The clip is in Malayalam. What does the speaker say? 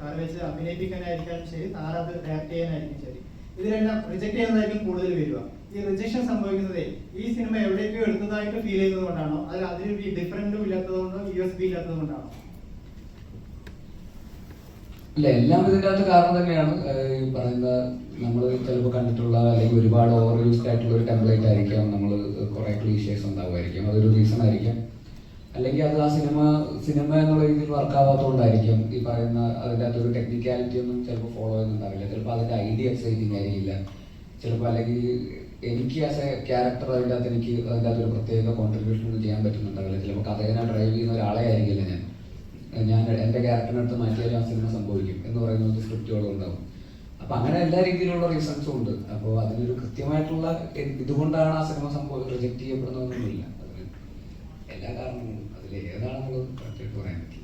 താര വെച്ച് അഭിനയിപ്പിക്കാനായിരിക്കാനും ശരി താര ഡയറക്റ്റ് ചെയ്യാനായിരിക്കും ശരി. ഇത് രണ്ടാം റിജക്ട് ചെയ്യുന്നതായിരിക്കും കൂടുതൽ വരിക. ഈ റിജക്ഷൻ സംഭവിക്കുന്നത് ഈ സിനിമ എവിടെയൊക്കെയോ എടുത്തതായിട്ട് ഫീൽ ചെയ്യുന്നത് കൊണ്ടാണോ അതിൽ അതിന് ഡിഫറന്റും ഇല്ലാത്തതുകൊണ്ടോ? യു എസ് ബി ഇല്ലാത്തത് കൊണ്ടാണോ ഇല്ല എല്ലാം ഇതിന്റെ അകത്ത് കാരണം തന്നെയാണ്. ഈ പറയുന്ന നമ്മൾ ചിലപ്പോൾ കണ്ടിട്ടുള്ള അല്ലെങ്കിൽ ഒരുപാട് ഓവർ യൂസ്ഡ് ആയിട്ടുള്ള ഒരു ടെംപ്ലേറ്റ് ആയിരിക്കാം. നമ്മൾ കുറേ ക്ലീഷേഴ്സ് ഉണ്ടാവുമായിരിക്കും. അതൊരു റീസൺ ആയിരിക്കാം. അല്ലെങ്കിൽ അത് ആ സിനിമ സിനിമ എന്നുള്ള രീതിയിൽ വർക്ക് ഈ പറയുന്ന അതിന്റെ അകത്തൊരു ടെക്നിക്കാലിറ്റി ഒന്നും ചിലപ്പോൾ ഫോളോ ചെയ്യുന്നുണ്ടാവില്ല. ചിലപ്പോൾ അതിന്റെ ഐഡിയ എക്സൈറ്റിംഗ് ആയിരിക്കില്ല. ചിലപ്പോൾ അല്ലെങ്കിൽ എനിക്ക് ആസ് എ ക്യാരക്ടർ അതിന്റെ അകത്ത് എനിക്ക് അതിന്റെ അകത്തൊരു പ്രത്യേക കോൺട്രിബ്യൂഷൻ ഒന്നും ചെയ്യാൻ പറ്റുന്നുണ്ടാവില്ല. ചിലപ്പോൾ കഥേനെ ഡ്രൈവ് ചെയ്യുന്ന ഒരാളെ ആയിരിക്കില്ല ഞാൻ. ഞാൻ എന്റെ ക്യാരക്ടറിനടുത്ത് മാറ്റിയാലും ആ സിനിമ സംഭവിക്കും എന്ന് പറയുന്ന ഒരു സ്ക്രിപ്റ്റുകളും ഉണ്ടാവും. അപ്പം അങ്ങനെ എല്ലാ രീതിയിലുള്ള റീസൺസും ഉണ്ട്. അപ്പോൾ അതിനൊരു കൃത്യമായിട്ടുള്ള ഇതുകൊണ്ടാണ് ആ സിനിമ സംഭവം റിജക്റ്റ് ചെയ്യപ്പെടുന്നതൊന്നുമില്ല അതിന് എല്ലാ കാരണങ്ങളും liberale, contemporaneo.